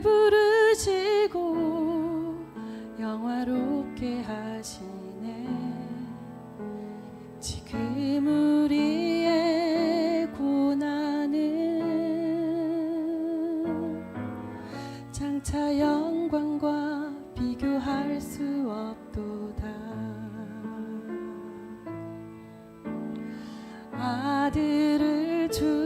부르시고 영화롭게 하시네. 지금 우리의 고난은 장차 영광과 비교할 수 없도다. 아들을 주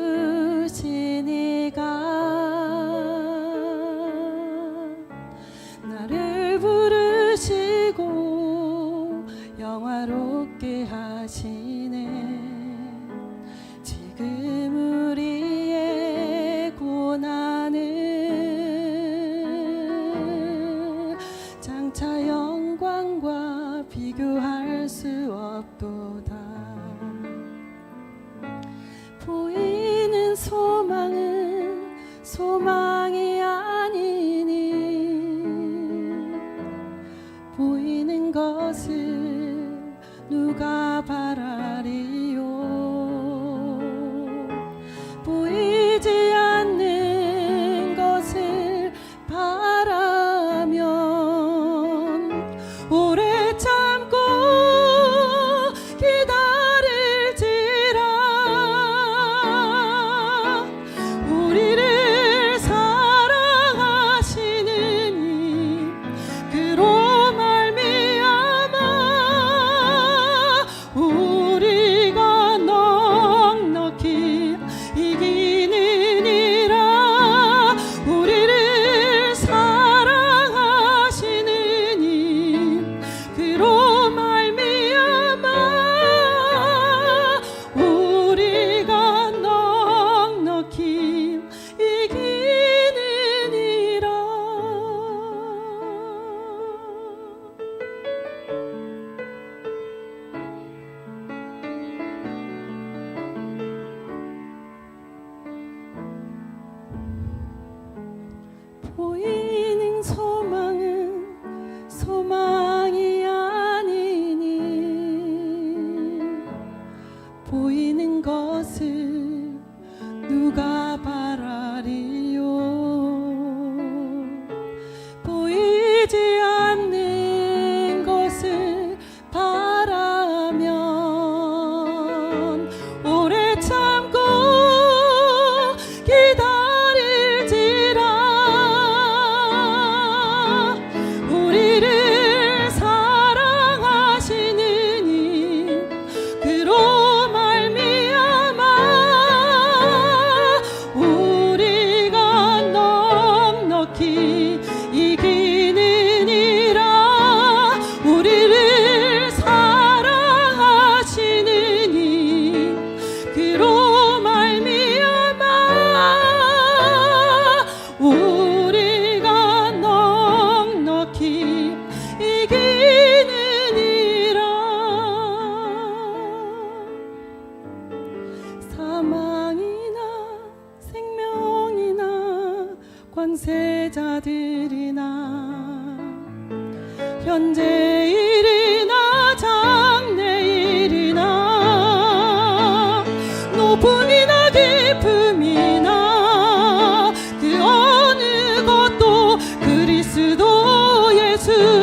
영화롭게 하시네. 지금 우리의 고난은 장차 영광과 비교할 수 없도다. 보이는 소망은 소망이 아니니 보이는 것을 누가 바라 보 권세자들이나 현재 일이나 장래 일이나 높음이나 깊음이나 그 어느 것도 그리스도 예수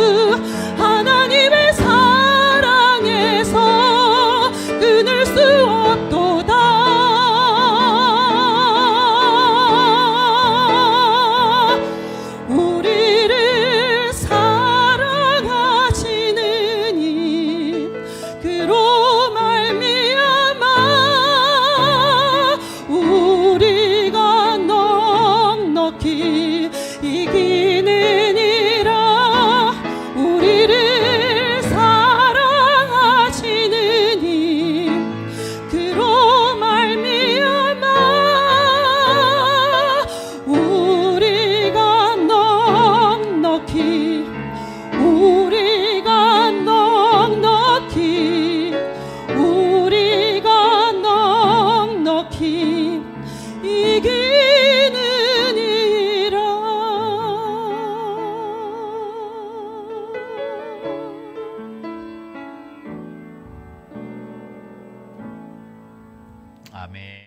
아멘.